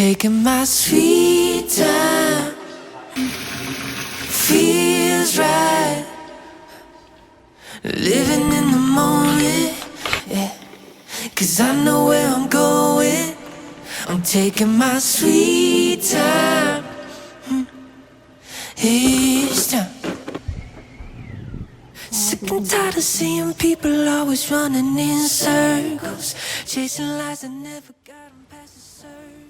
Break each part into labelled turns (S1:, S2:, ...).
S1: taking my sweet time. Feels right. Living in the moment. Yeah. Cause I know where I'm going. I'm taking my sweet time. Each time. Sick and tired of seeing people always running in circles, chasing lies that never got 'em past the surface.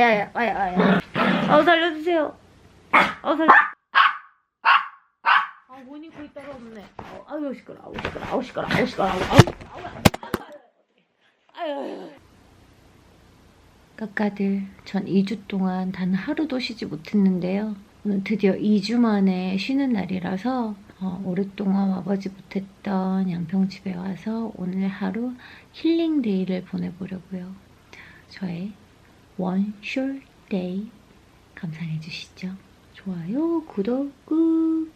S2: 아야야, 아야, 아야. 아, 살려주세요. 아, 살려. 아, 있다가 없네. 아우, 시끄러, 아우, 시끄러, 아우, 시끄러, 아우, 시끄러, 아우, 아우, 아우, 아유, 아유. 까까들, 전 2주 동안 단 하루도 쉬지 못했는데요. 오늘 드디어 2주 만에 쉬는 날이라서 어, 오랫동안 와보지 못했던 양평집에 와서 오늘 하루 힐링데이를 보내보려고요. 자, 저의 원쇼 데이 감상해 주시죠. 좋아요, 구독 꾹.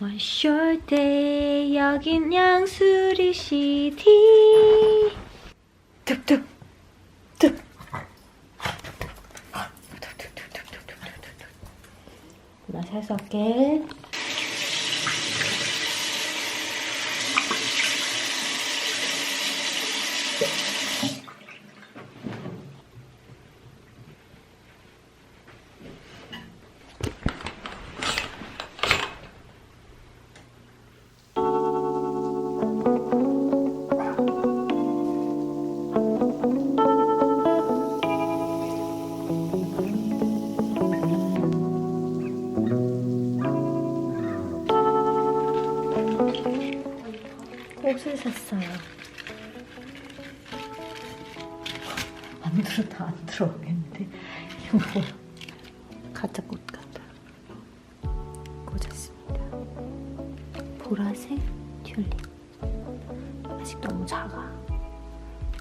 S2: 원쇼 데이 여긴 양수리 시티. 득득 득. 나 살수 없게. 옷을 샀어요. 안 들어도 안 들어오겠는데 이거 뭐야? 가짜 꽃 같아. 꽂았습니다. 보라색 튤립. 아직 너무 작아.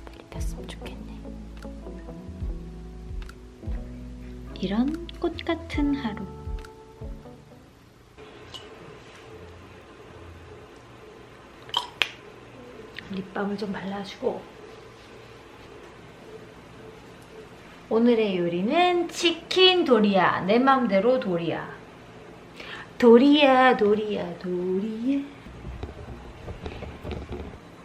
S2: 빨리 폈으면 좋겠네. 이런 꽃 같은 하루. 립밤을 좀 발라주고. 오늘의 요리는 치킨 도리야. 내 맘대로 도리야. 도리야 도리야 도리야.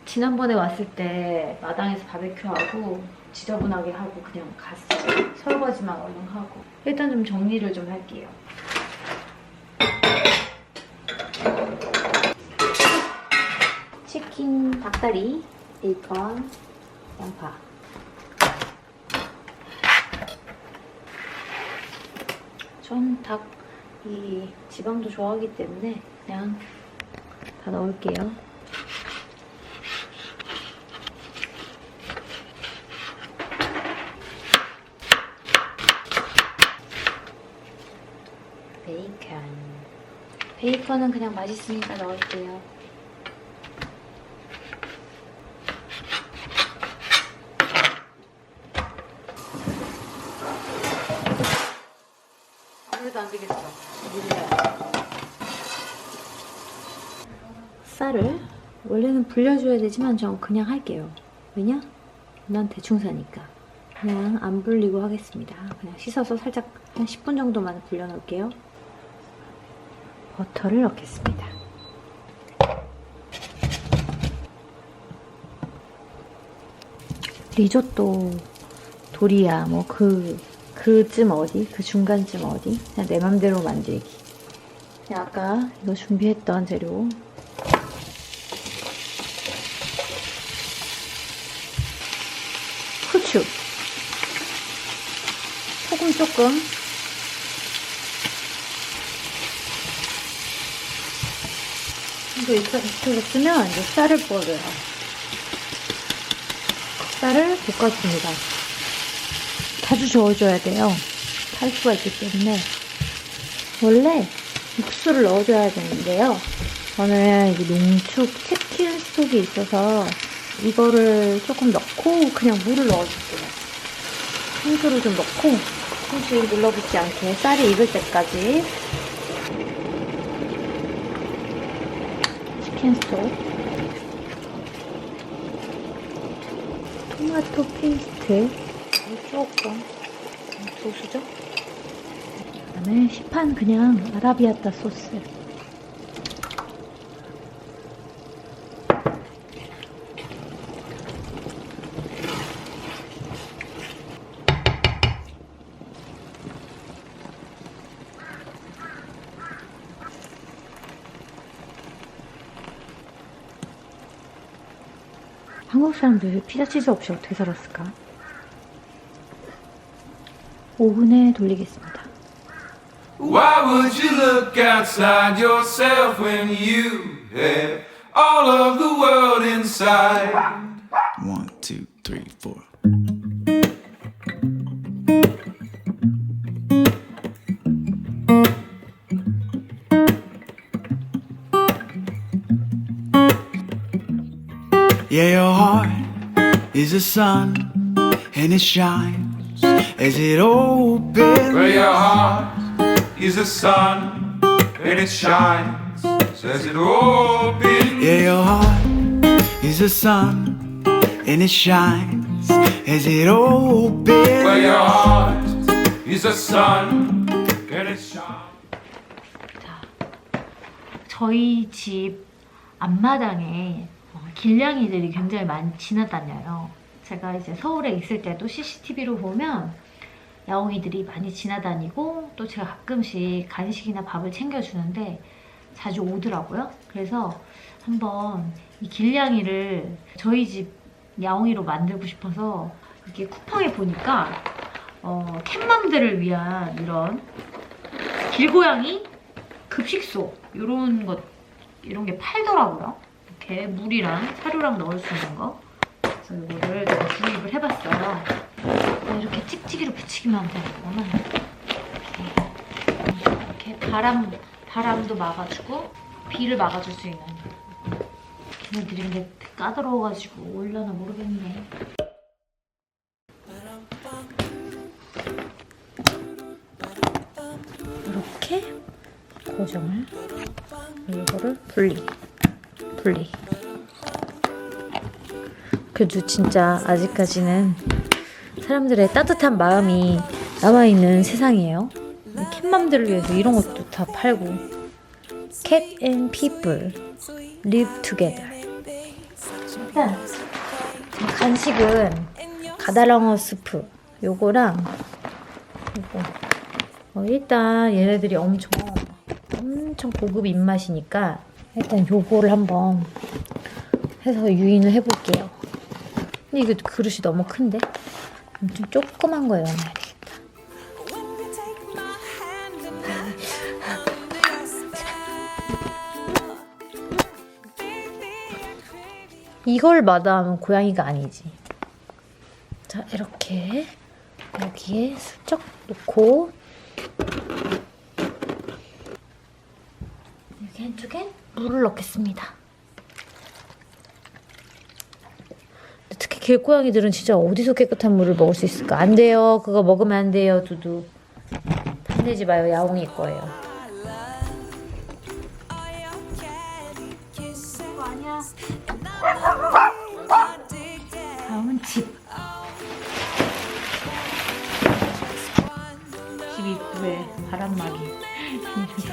S2: 지난번에 왔을 때 마당에서 바베큐하고 지저분하게 하고 그냥 갔어요 설거지만 얼른 하고. 일단 좀 정리를 좀 할게요 치킨, 닭다리, 베이컨, 양파. 전 닭 이 지방도 좋아하기 때문에 그냥 다 넣을게요. 베이컨. 베이컨은 그냥 맛있으니까 넣을게요. 아무래도 안 되겠어. 쌀을 원래는 불려줘야 되지만 전 그냥 할게요. 왜냐? 난 대충 사니까. 그냥 안 불리고 하겠습니다. 그냥 씻어서 살짝 한 10분 정도만 불려놓을게요. 버터를 넣겠습니다. 리조또 도리야 뭐 그 그쯤 어디 그 중간쯤 어디 그냥 내 맘대로 만들기 아까 이거 준비했던 재료 후추 소금 조금. 이거 이렇게 익혀졌으면 이제 쌀을 부어줘요. 쌀을 볶아줍니다. 자주 저어줘야 돼요. 탈 수가 있기 때문에. 원래 육수를 넣어줘야 되는데요. 저는 이 농축 치킨 스톡이 있어서 이거를 조금 넣고 그냥 물을 넣어줄게요. 생수를 좀 넣고 손질 눌러붙지 않게 쌀이 익을 때까지 치킨 스톡 토마토 페이스트 조금 소스죠? 그다음에 시판 그냥 아라비아타 소스 한국 사람들 피자 치즈 없이 어떻게 살았을까? 오븐에 돌리겠습니다.
S3: Why would you look outside yourself when you have all of the world inside?
S4: One, two, three, four. Yeah, your heart is a sun and it shines as it opens.
S3: Where your heart is the sun and it shines, says it opens.
S4: Yeah, your heart is a sun and it shines as it opens.
S3: Where your heart is the sun and it shines.
S2: 저희 집 앞마당에 어, 길냥이들이 굉장히 많이 지나다녀요. 제가 이제 서울에 있을 때도 CCTV로 보면 야옹이들이 많이 지나다니고 또 제가 가끔씩 간식이나 밥을 챙겨주는데 자주 오더라고요. 그래서 한번 이 길냥이를 저희 집 야옹이로 만들고 싶어서 이렇게 쿠팡에 보니까 어, 캣맘들을 위한 이런 길고양이 급식소 이런 것 이런 게 팔더라고요. 이렇게 물이랑 사료랑 넣을 수 있는 거. 그래서 이거를 구입을 해봤어요. 이렇게 찍찍이로 붙이기만 하면 되는 거는 이렇게 바람 바람도 막아주고 비를 막아줄 수 있는. 걔네들이 근데 까다로워가지고 올려나 모르겠네. 이렇게 고정을 이거를 분리 분리 그래도 진짜 아직까지는 사람들의 따뜻한 마음이 남아있는 세상이에요 캣맘들을 위해서 이런 것도 다 팔고 Cat and people live together 일단 제 간식은 가다랑어 스프 요거랑 요거 어, 일단 얘네들이 엄청 엄청 고급 입맛이니까 일단 요거를 한번 해서 유인을 해볼게요. 근데 이게 그릇이 너무 큰데? 좀 조그만 거예요, 말이겠다. 이걸 마다하면 고양이가 아니지. 자, 이렇게 여기에 슬쩍 놓고 여기 한쪽에 물을 넣겠습니다. 특히 길고양이들은 진짜 어디서 깨끗한 물을 먹을 수 있을까? 안 돼요. 그거 먹으면 안 돼요, 두두. 탐내지 마요. 야옹이 거예요. 다음은 집. 집 입구에 바람막이.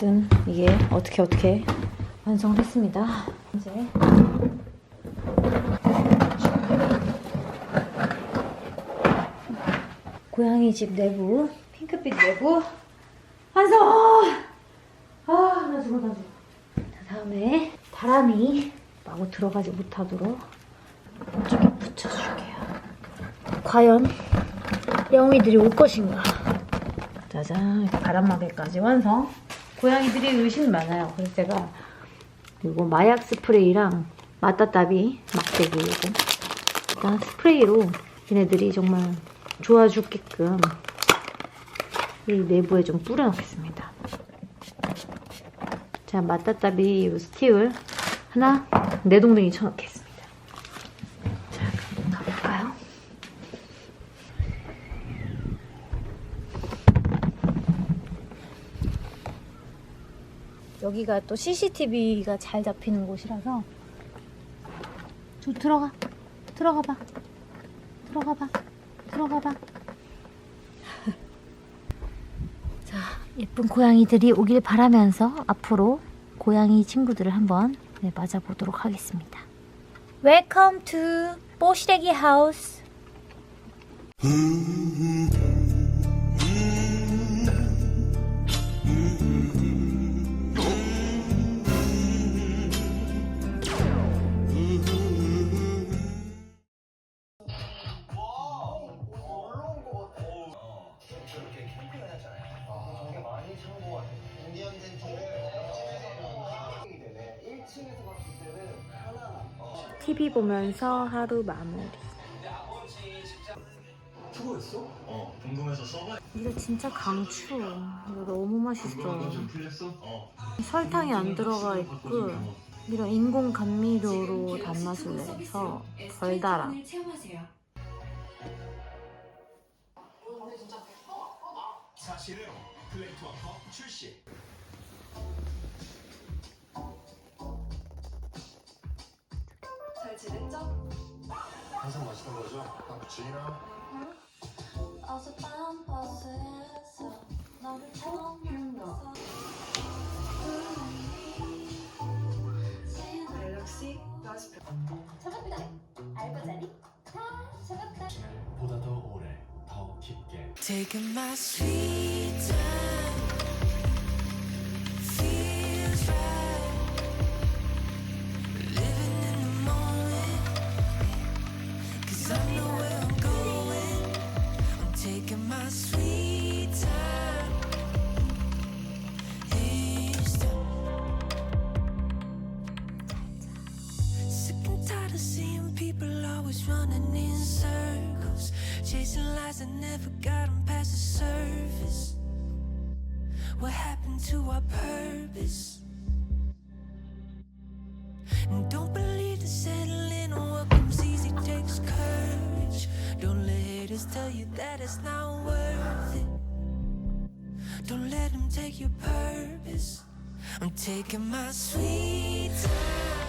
S2: 어떻게든 이게 어떻게 어떻게 완성됐습니다. 이제 고양이 집 내부 핑크빛 내부 완성! 아, 나 죽어, 나 죽어. 자, 다음에 바람이 마구 들어가지 못하도록 이쪽에 붙여줄게요. 과연 영이들이 올 것인가? 짜잔, 바람막이까지 완성. 고양이들이 의심 많아요. 그래서 제가 이거 마약 스프레이랑 맞다따비 막대기 이거 일단 스프레이로 얘네들이 정말 좋아 죽게끔 이 내부에 좀 뿌려놓겠습니다. 자, 이 스틱을 하나 내동댕이 쳐놓겠습니다. 자, 그럼 가볼까요? 여기가 또 CCTV가 잘 잡히는 곳이라서. 저 들어가. 들어가 봐. 들어가 봐. 들어가 봐. 자, 예쁜 고양이들이 오길 바라면서 앞으로 고양이 친구들을 한번 네, 맞아보도록 하겠습니다. Welcome to 뽀시래기 하우스. TV 보면서 하루 마무리.
S5: 어, 궁금해서 써봐.
S2: 이거 진짜 강추. 이거 너무 맛있어.
S5: 좀 풀렸어? 어.
S2: 설탕이 안 들어가 있고 이런 인공 감미료로 단맛을 내서 덜 달아.
S5: 사실은 플레이트와 컵 출시.
S6: 지냈죠?
S5: 항상 맛있던 거죠? 카푸치노.
S6: 어젯밤 버스에서 너를 처음 만나서 갤럭시 러시 잡았다 알바자리 다 잡았다
S5: 보다 더 오래, 더 깊게.
S1: Taking my sweet time. Lies that never got 'em past the surface. What happened to our purpose? And don't believe the settling or what comes easy takes courage. Don't let haters tell you that it's not worth it. Don't let them take your purpose. I'm taking my sweet time.